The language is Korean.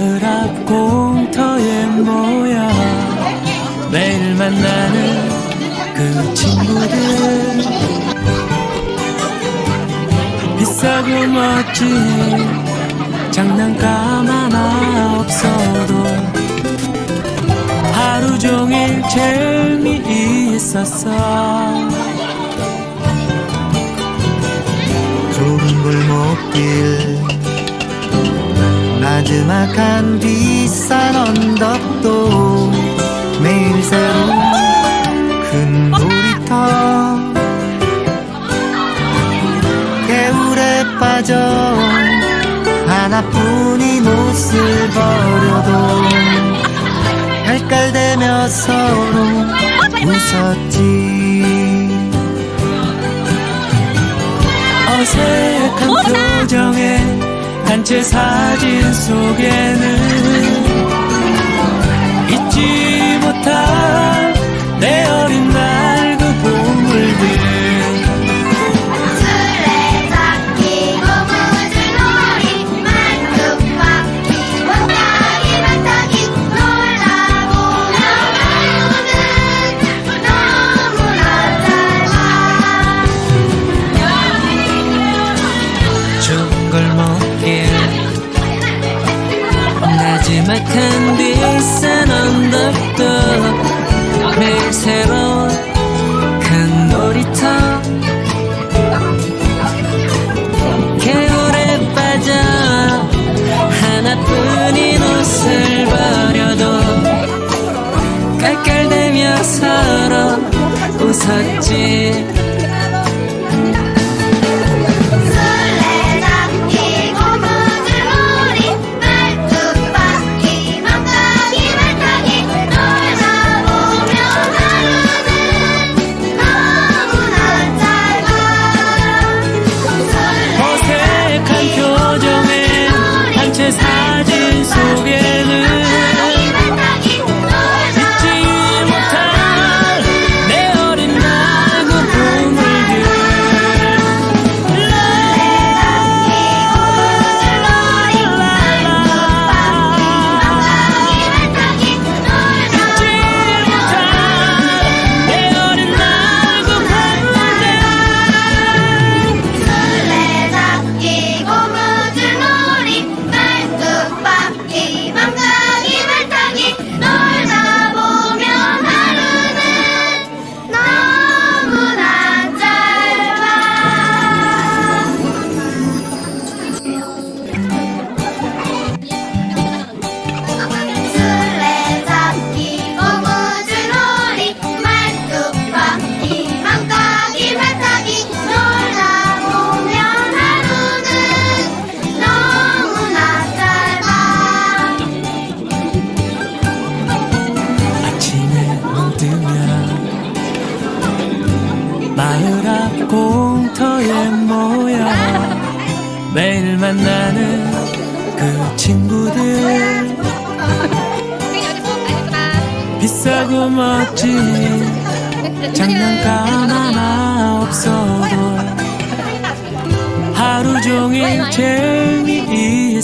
마을 앞 공터에 모여 매일 만나는 그 친구들. 비싸고 멋진 장난감 하나 없어도 하루 종일 재미있었어. 좁은 골목길 나지막한 뒷산 언덕도 매일 새로운 큰 놀이터. 개울에 빠져 하나뿐인 옷을 버려도 헷갈대며 서로 웃었지. 어색한 표정에 단체 사진 속에는 잊지 못할 나지막한 뒷산 언덕도 매일 새로운 큰 놀이터. 개울에 빠져 하나뿐인 옷을 버려도 깔깔대며 서로 웃었지 마을 앞 공터에 모여 매일 만나는 그 친구들. 비싸고 멋진 장난감 하나 없어도 하루 종일 재미있었어